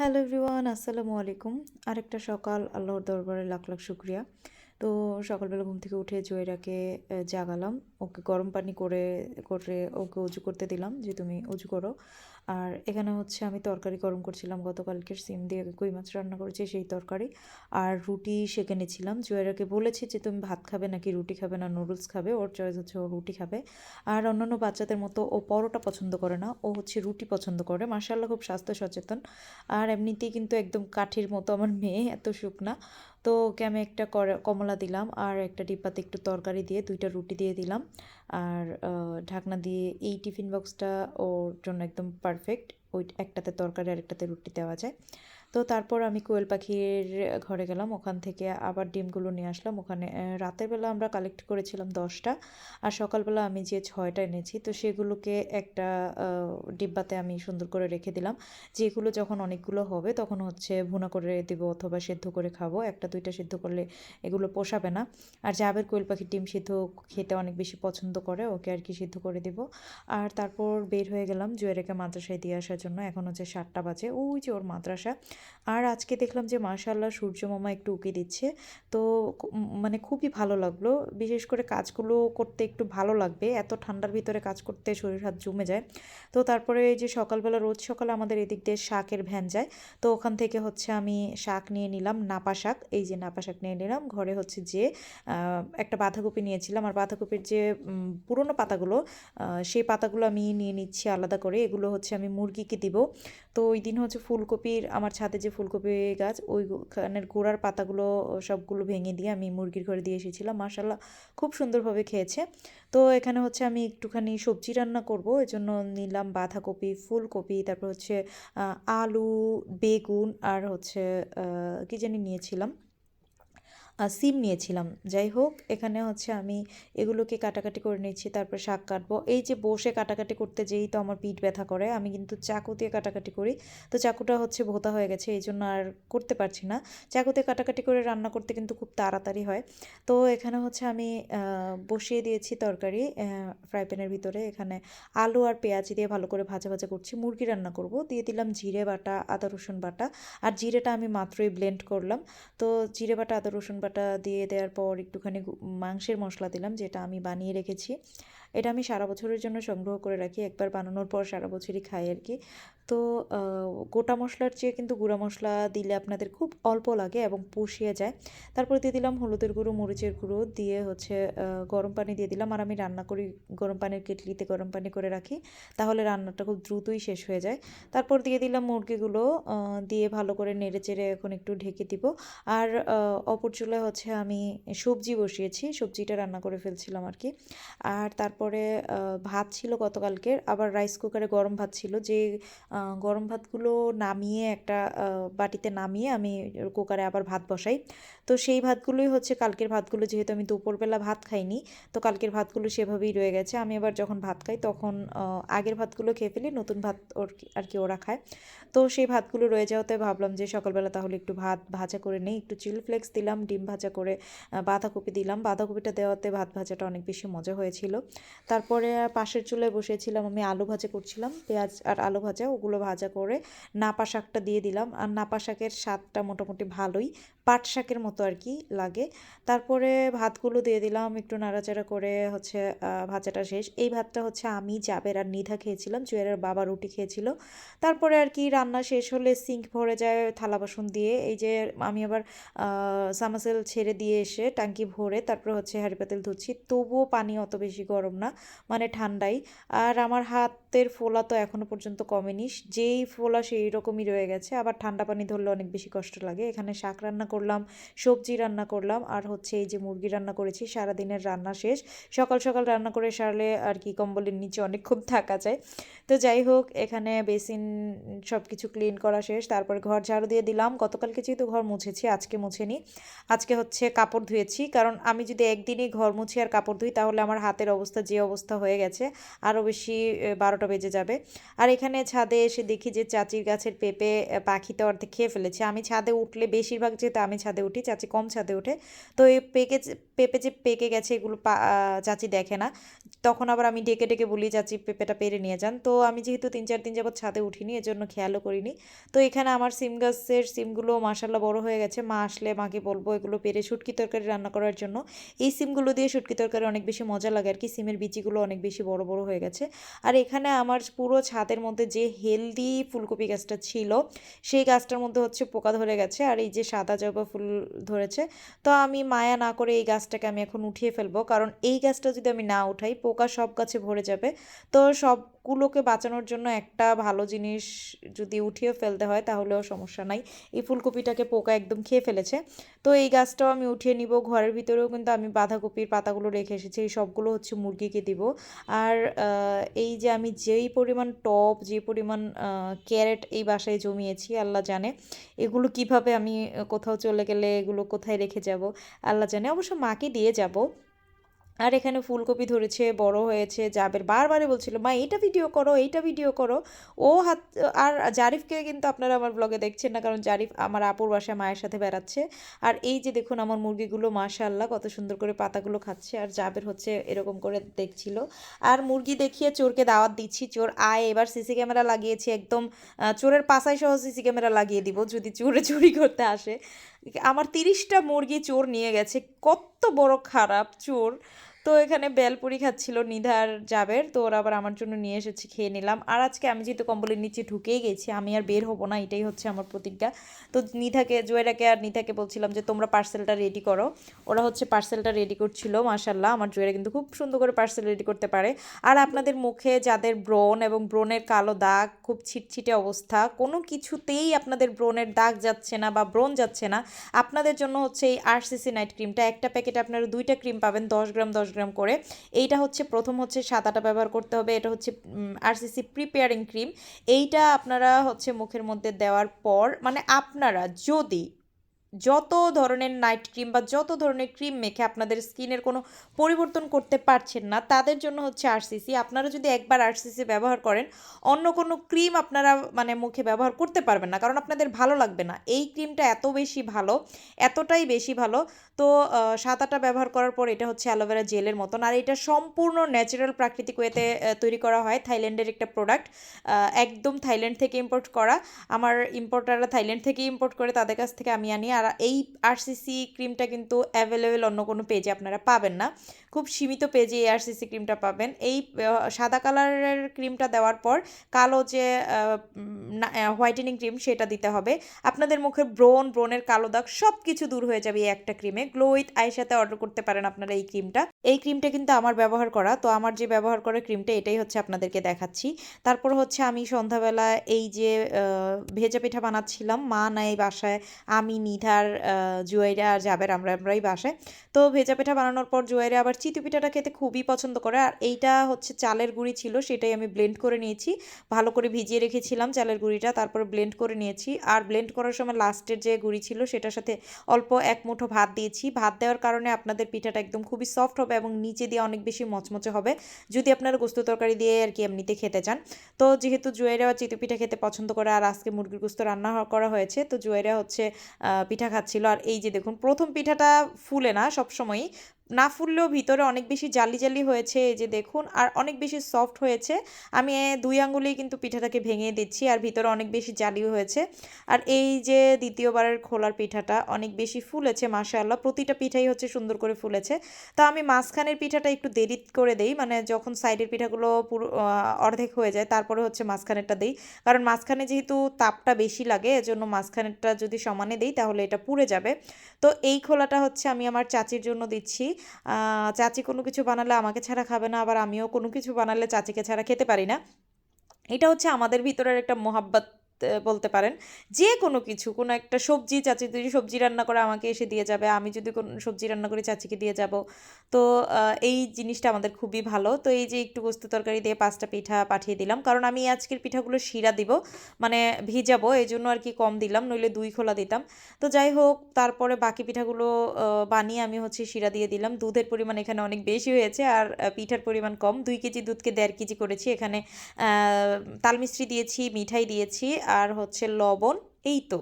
Hello everyone, আসসালামু আলাইকুম। আরেকটা সকাল, আল্লাহর দরবারে লাখ লাখ শুক্রিয়া। তো সকালবেলা ঘুম থেকে উঠে জয়রাকে জাগালাম। ওকে গরম পানি করে করে ওকে উজু করতে দিলাম যে তুমি উজু করো। আর এখানে হচ্ছে আমি তরকারি গরম করছিলাম গতকালকের সিম দিয়ে কই মাছ রান্না করেছি সেই তরকারি। আর রুটি সেঁকে নিয়েছিলাম। জয়রাকে বলেছি যে, তুমি ভাত খাবে নাকি রুটি খাবে না? নুডলস খাবে? ওর চয়েস হচ্ছে ও রুটি খাবে। আর অন্যান্য বাচ্চাদের মতো ও পরোটা পছন্দ করে না। ও হচ্ছে রুটি পছন্দ করে। মার্শাল্লাহ খুব স্বাস্থ্য সচেতন। আর এমনিতেই কিন্তু একদম কাঠির মতো আমার মেয়ে, এত শুকনা। তো ওকে আমি একটা কমলা দিলাম আর একটা ডিব্বাতে একটু তরকারি দিয়ে, দুইটা রুটি দিয়ে দিলাম। আর ঢাকনা দিয়ে এই টিফিন বক্সটা ওর জন্য একদম পারফেক্ট ওই একটাতে তরকারি আর একটাতে রুটি দেওয়া যায়। তো তারপর আমি কোয়েল পাখির ঘরে গেলাম। ওখান থেকে আবার ডিমগুলো নিয়ে আসলাম। ওখানে রাতের বেলা আমরা কালেক্ট করেছিলাম দশটা। আর সকালবেলা আমি যে ছয়টা এনেছি, তো সেগুলোকে একটা ডিব্বাতে আমি সুন্দর করে রেখে দিলাম। যেগুলো যখন অনেকগুলো হবে, তখন হচ্ছে ভুনা করে দেবো অথবা সেদ্ধ করে খাব। একটা, দুইটা সেদ্ধ করলে এগুলো পোষাবে না। আর জাবের কোয়েল পাখির ডিম সিদ্ধ খেতে অনেক বেশি পছন্দ করে, ওকে আর কি সিদ্ধ করে দেবো। আর তারপর বের হয়ে গেলাম জুয়েরেকে মাদ্রাসায় দিয়ে আসার জন্য। এখন হচ্ছে সাতটা বাজে। ওই যে ওর মাদ্রাসা। আর আজকে দেখলাম যে মাশাল্লাহ সূর্য মামা একটু উকি দিচ্ছে। তো মানে খুবই ভালো লাগল। বিশেষ করে কাজগুলো করতে একটু ভালো লাগবে। এত ঠান্ডার ভিতরে কাজ করতে শরীর হাত জমে যায়। তো তারপরে এই যে সকালবেলা, রোজ সকালে আমাদের এদিক দিয়ে শাকের ভ্যান যায়। তো ওখান থেকে হচ্ছে আমি শাক নিয়ে নিলাম, নাপা শাক। এই যে নাপা শাক নিয়ে নিলাম। ঘরে হচ্ছে যে একটা বাঁধাকপি নিয়েছিলাম। আর বাঁধাকপির যে পুরনো পাতাগুলো সেই পাতাগুলো আমি নিয়ে নিচ্ছি আলাদা করে। এগুলো হচ্ছে আমি মুরগিকে দিব। তো ওই দিন হচ্ছে ফুলকপির, আমার ছাদে যে ফুলকপি গাছ, ওইখানের গোড়ার পাতাগুলো সবগুলো ভেঙে দিয়ে আমি মুরগির ঘরে দিয়ে এসেছিলাম। মার্শাল্লাহ খুব সুন্দরভাবে খেয়েছে। তো এখানে হচ্ছে আমি একটুখানি সবজি রান্না করব জন্য নিলাম বাঁধাকপি, ফুলকপি, তারপর হচ্ছে আলু, বেগুন, আর হচ্ছে কী জানি নিয়েছিলাম। সিম নিয়েছিলাম। যাই হোক, এখানে হচ্ছে আমি এগুলোকে কাটাকাটি করে নিচ্ছি, তারপর শাক কাটবো। এই যে বসে কাটাকাটি করতে যেই তো আমার পিঠ ব্যথা করে, আমি কিন্তু চাকু দিয়ে কাটাকাটি করি। তো চাকুটা হচ্ছে ভোতা হয়ে গেছে, এই জন্য আর করতে পারছি না। চাকুতে কাটাকাটি করে রান্না করতে কিন্তু খুব তাড়াতাড়ি হয়। তো এখানে হচ্ছে আমি বসিয়ে দিয়েছি তরকারি ফ্রাই প্যানের ভিতরে। এখানে আলু আর পেঁয়াজ দিয়ে ভালো করে ভাজা ভাজা করছি। মুরগি রান্না করব। দিয়ে দিলাম জিরে, বাটা, আদা, রসুন, বাটা। আর জিরেটা আমি মাত্রই ব্লেন্ড করলাম। তো জিরে, বাটা, আদা, রসুন, বাটা দিয়ে দেওয়ার পর একটুখানি মাংসের মশলা দিলাম যেটা আমি বানিয়ে রেখেছি। এটা আমি সারা বছরের জন্য সংগ্রহ করে রাখি। একবার বানানোর পর সারা বছরই খাই আর কি। তো গোটা মশলার চেয়ে কিন্তু গুঁড়া মশলা দিলে আপনাদের খুব অল্প লাগে এবং পুষিয়ে যায়। তারপর দিয়ে দিলাম হলুদের গুঁড়ো, মরিচের গুঁড়ো দিয়ে হচ্ছে গরম পানি দিয়ে দিলাম। আর আমি রান্না করি গরম পানির কেটলিতে গরম পানি করে রাখি। তাহলে রান্নাটা খুব দ্রুতই শেষ হয়ে যায়। তারপর দিয়ে দিলাম মুরগিগুলো দিয়ে ভালো করে নেড়ে চেড়ে এখন একটু ঢেকে দিব। আর অপর চুলায় হচ্ছে আমি সবজি বসিয়েছি। সবজিটা রান্না করে ফেলছিলাম আর কি। আর তারপরে আহ, ভাত ছিল গতকালকের আবার রাইস কুকারে গরম ভাত ছিল। যে গরম ভাতগুলো নামিয়ে একটা বাটিতে নামিয়ে আমি কুকারে আবার ভাত বসাই। তো সেই ভাতগুলোই হচ্ছে কালকের ভাতগুলো, যেহেতু আমি দুপুরবেলা ভাত খাইনি, তো কালকের ভাতগুলো সেভাবেই রয়ে গেছে। আমি আবার যখন ভাত খাই তখন আগের ভাতগুলো খেয়ে ফেলি, নতুন ভাত ওর আর কি ওরা খায়। তো সেই ভাতগুলো রয়ে যাওয়াতে ভাবলাম যে সকালবেলা তাহলে একটু ভাত ভাজা করে নেই, একটু চিলি ফ্লেক্স দিলাম, ডিম ভাজা করে বাঁধাকপি দিলাম। বাঁধাকপিটা দেওয়াতে ভাত ভাজাটা অনেক বেশি মজা হয়েছিল। তারপরে পাশের চুলায় বসেছিলাম, আমি আলু ভাজা করছিলাম, পেঁয়াজ আর আলু ভাজা, ওগুলো ভাজা করে নাপা শাকটা দিয়ে দিলাম। আর নাপা শাকের স্বাদটা মোটামুটি ভালোই। পাট শাকের মতো আর কি লাগে। তারপরে ভাতগুলো দিয়ে দিলাম, একটু নাড়াচাড়া করে হচ্ছে ভাজাটা শেষ। এই ভাতটা হচ্ছে আমি, জাবের আর নিধা খেয়েছিলাম জুয়েলের বাবা রুটি খেয়েছিল। তারপরে আর কি রান্না শেষ হলে সিঙ্ক ভরে যায় থালা বাসন দিয়ে। এই যে আমি আবার সামাসেল ছেড়ে দিয়ে এসে ট্যাঙ্কি ভরে তারপরে হচ্ছে হ্যারি পাতিল ধুচ্ছি। তবুও পানি অত বেশি গরম না মানে ঠান্ডাই। আর আমার হাতের ফোলা তো এখনও পর্যন্ত কমেনি। যেই ফোলা সেই রকমই রয়ে গেছে। আবার ঠান্ডা পানি ধরলে অনেক বেশি কষ্ট লাগে। এখানে শাক রান্না করলাম, সবজি রান্না করলাম, আর হচ্ছে এই যে মুরগি রান্না করেছি, সারাদিনের রান্না শেষ। সকাল সকাল রান্না করে সারলে আর কি কম্বলের নিচে অনেকক্ষণ থাকা যায়। তো যাই হোক, এখানে বেসিন সব কিছু ক্লিন করা শেষ, তারপরে ঘর ঝাড়ু দিয়ে দিলাম। গতকালকে যেহেতু ঘর মুছেছি, আজকে মুছেনি। আজকে হচ্ছে কাপড় ধুয়েছি, কারণ আমি যদি একদিনই ঘর মুছি আর কাপড় ধুই, তাহলে আমার হাতের অবস্থা, যে অবস্থা হয়ে গেছে, আরও বেশি বারোটা বেজে যাবে। আর এখানে ছাদে এসে দেখি যে চাচির গাছের পেঁপে পাখিতে অর্ধেক খেয়ে ফেলেছে। আমি ছাদে উঠলে বেশিরভাগ যেহেতু আমি ছাদে উঠি, চাচি কম ছাদে ওঠে তো এই পেকে পেঁপে যে পেকে গেছে এগুলো চাচি দেখে না। তখন আবার আমি ডেকে ডেকে বলি, চাচি, পেঁপেটা পেরে নিয়ে যান। তো আমি যেহেতু তিন চার দিন যাবত ছাদে উঠিনি, এজন্য খেয়ালও করিনি। তো এখানে আমার সিম গাছের সিমগুলো মাসাল্লাহ বড় হয়ে গেছে। মা আসলে মাকে বলব, এগুলো পেরে শুটকি তরকারি রান্না করার জন্য। এই সিমগুলো দিয়ে শুটকি তরকারি অনেক বেশি মজা লাগে আর কি। সিমের বিচিগুলো অনেক বেশি বড় বড় হয়ে গেছে। আর এখানে আমার পুরো ছাদের মধ্যে যে হেলদি ফুলকপি গাছটা ছিল, সেই গাছটার মধ্যে হচ্ছে পোকা ধরে গেছে। আর এই যে সাদা জবা ফুল ধরেছে। তো আমি মায়া না করে এই গাছটাকে আমি এখন উঠিয়ে ফেলব। কারণ এই গাছটা যদি আমি না উঠাই, পোকা সব গাছে ভরে যাবে। তো সবগুলোকে বাঁচানোর জন্য একটা ভালো জিনিস যদি উঠিয়ে ফেলতে হয়, তাহলেও সমস্যা নাই। এই ফুলকপিটাকে পোকা একদম খেয়ে ফেলেছে। তো এই গাছটাও আমি উঠিয়ে নিব। ঘরের ভিতরেও কিন্তু আমি বাঁধাকপির পাতাগুলো রেখে এসেছি। এই সবগুলো হচ্ছে মুরগিকে দিব। আর এই যে আমি যেই পরিমাণ টপ যে পরিমাণ ক্যারেট এই বাসায় জমিয়েছি, আল্লাহ জানে, এগুলো কীভাবে আমি কোথাও চলে গেলে এগুলো কোথায় রেখে যাব, আল্লাহ জানে। অবশ্য মাকে দিয়ে যাব। আর এখানে ফুলকপি ধরেছে, বড় হয়েছে, জাবের বারবারই বলছিল, মা, এইটা ভিডিও করো, এইটা ভিডিও করো। ও হাত, আর জারিফকে কিন্তু আপনারা আমার ব্লগে দেখছেন না, কারণ জারিফ আমার আপুর বাসায় মায়ের সাথে বেড়াচ্ছে। আর এই যে দেখুন আমার মুরগিগুলো, মাশাআল্লাহ, কত সুন্দর করে পাতাগুলো খাচ্ছে, আর জাবের হচ্ছে এরকম করে দেখছিল। আর মুরগি দেখিয়ে চোরকে দাওয়াত দিচ্ছি, চোর, আয়, এবার সিসি ক্যামেরা লাগিয়েছি একদম চোরের পাশায় সহ সিসি ক্যামেরা লাগিয়ে দিব, যদি চোরে চুরি করতে আসে। আমার তিরিশটা মুরগি চোর নিয়ে গেছে, কত বড় খারাপ চোর। তো এখানে বেলপুরি খাচ্ছিল নিধার জাবের। তো ওরা আবার আমার জন্য নিয়ে এসেছে, খেয়ে নিলাম। আর আজকে আমি যেহেতু কম্বলের নিচে ঢুকেই গেছি, আমি আর বের হব না, এটাই হচ্ছে আমার প্রতিজ্ঞা। তো নিধাকে, জুয়েরাকে আর নিধাকে বলছিলাম যে, তোমরা পার্সেলটা রেডি করো। ওরা হচ্ছে পার্সেলটা রেডি করছিল মাশাল্লাহ আমার জুয়েরা কিন্তু খুব সুন্দর করে পার্সেল রেডি করতে পারে। আর আপনাদের মুখে যাদের ব্রণ এবং ব্রণের কালো দাগ, খুব ছিটছিটে অবস্থা, কোনো কিছুতেই আপনাদের ব্রণের দাগ যাচ্ছে না বা ব্রণ যাচ্ছে না। আপনাদের জন্য হচ্ছে এই আরসিসি নাইট ক্রিমটা একটা প্যাকেটে আপনারা দুইটা ক্রিম পাবেন, দশ গ্রাম, দশ গ্রাম করে। এইটা হচ্ছে প্রথম হচ্ছে সাদাটা ব্যবহার করতে হবে। এটা হচ্ছে আরসিসি প্রিপেয়ারিং ক্রিম এইটা আপনারা হচ্ছে মুখের মধ্যে দেওয়ার পর মানে আপনারা যদি যত ধরনের নাইট ক্রিম বা যত ধরনের ক্রিম মেখে আপনাদের স্কিনের কোনো পরিবর্তন করতে পারছেন না, তাদের জন্য হচ্ছে আরসিসি আপনারা যদি একবার আরসিসি ব্যবহার করেন, অন্য কোনো ক্রিম আপনারা মানে মুখে ব্যবহার করতে পারবেন না, কারণ আপনাদের ভালো লাগবে না। এই ক্রিমটা এত বেশি ভালো, এতটাই বেশি ভালো। তো সাদাটা ব্যবহার করার পর এটা হচ্ছে অ্যালোভেরা জেলের মতন। আর এটা সম্পূর্ণ ন্যাচারাল প্রাকৃতিক ওয়েতে তৈরি করা হয়, থাইল্যান্ডের একটা প্রোডাক্ট একদম থাইল্যান্ড থেকে ইম্পোর্ট করা। আমার ইম্পোর্টাররা থাইল্যান্ড থেকে ইম্পোর্ট করে তাদের কাছ থেকে আমি আনি। আর এই আরসিসি ক্রিমটা কিন্তু অ্যাভেলেবেল অন্য কোনো পেজে আপনারা পাবেন না। খুব সীমিত পেজে এই আরসিসি ক্রিমটা পাবেন। এই সাদা কালারের ক্রিমটা দেওয়ার পর কালো যে হোয়াইটেনিং ক্রিম সেটা দিতে হবে। আপনাদের মুখের ব্রোন ব্রণের কালো দাগ সব কিছু দূর হয়ে যাবে এই একটা ক্রিমে গ্লো উইথ আইসাতে অর্ডার করতে পারেন আপনারা এই ক্রিমটা এই ক্রিমটা কিন্তু আমার ব্যবহার করা। তো আমার যে ব্যবহার করা ক্রিমটা এটাই হচ্ছে আপনাদেরকে দেখাচ্ছি। তারপর হচ্ছে আমি সন্ধ্যাবেলা এই যে ভেজা পিঠা বানাচ্ছিলাম, মা নাই বাসায়, আমি নিধার আহ, জুয়াইরা আর জাবের আমরা আমরাই বাসায়। তো ভেজা পিঠা বানানোর পর জুয়াইরা আবার চিতু পিঠাটা খেতে খুবই পছন্দ করে। আর এইটা হচ্ছে চালের গুঁড়ি ছিল সেটাই আমি ব্লেন্ড করে নিয়েছি। ভালো করে ভিজিয়ে রেখেছিলাম চালের গুঁড়িটা তারপর ব্লেন্ড করে নিয়েছি। আর ব্লেন্ড করার সময় লাস্টের যে গুঁড়ি ছিল সেটার সাথে অল্প এক মুঠো ভাত দিয়েছি। ভাত দেওয়ার কারণে আপনাদের পিঠাটা একদম খুবই সফট হবে এবং নিচে দিয়ে অনেক বেশি মচমচে হবে। যদি আপনারা গোস্ত তরকারি দিয়ে আর কি এমনিতে খেতে চান। তো যেহেতু জুয়েরা চিতু পিঠা খেতে পছন্দ করে আর আজকে মুরগির গোস্ত রান্না করা হয়েছে তো জুয়েরা হচ্ছে আহ, পিঠা খাচ্ছিল। আর এই যে দেখুন প্রথম পিঠাটা ফুলে না সবসময়ই না ফুললেও ভিতরে অনেক বেশি জালি জালি হয়েছে, এই যে দেখুন, আর অনেক বেশি সফট হয়েছে। আমি দুই আঙ্গুলেই কিন্তু পিঠাটাকে ভেঙে দিচ্ছি, আর ভিতরে অনেক বেশি জালিও হয়েছে। আর এই যে দ্বিতীয়বারের খোলার পিঠাটা অনেক বেশি ফুলেছে, মাশাআল্লাহ, প্রতিটা পিঠাই হচ্ছে সুন্দর করে ফুলেছে। তো আমি মাঝখানের পিঠাটা একটু দেরি করে দেই মানে যখন সাইডের পিঠাগুলো পুরো অর্ধেক হয়ে যায়, তারপরে হচ্ছে মাঝখানেরটা দেই। কারণ মাঝখানে যেহেতু তাপটা বেশি লাগে, এজন্য মাঝখানেরটা যদি সমানে দেই, তাহলে এটা পুড়ে যাবে। তো এই খোলাটা হচ্ছে আমি আমার চাচির জন্য দিচ্ছি। চাচি কোনো কিছু বানালে আমাকে ছাড়া খাবে না, আবার আমিও কোনো কিছু বানালে চাচিকে ছাড়া খেতে পারি না। এটা হচ্ছে আমাদের ভিতরের একটা মোহাব্বত। বলতে পারেন। যে কোনো কিছু কোনো একটা সবজি চাচি যদি সবজি রান্না করে আমাকে এসে দিয়ে যাবে আমি যদি কোনো সবজি রান্না করি চাচিকে দিয়ে যাব তো এই জিনিসটা আমাদের খুবই ভালো। তো এই যে একটু গোস্ত তরকারি দিয়ে পাঁচটা পিঠা পাঠিয়ে দিলাম কারণ আমি আজকের পিঠাগুলো শিরা দিব মানে ভিজাবো এই জন্য আর কি কম দিলাম নইলে দুই খোলা দিতাম। তো যাই হোক তারপরে বাকি পিঠাগুলো বানিয়ে আমি হচ্ছে শিরা দিয়ে দিলাম। দুধের পরিমাণ এখানে অনেক বেশি হয়েছে আর পিঠার পরিমাণ কম। দুই কেজি দুধকে দেড় কেজি করেছি এখানে আহ, তাল মিস্ত্রি দিয়েছি মিঠাই দিয়েছি আর হচ্ছে লবণ এই তো।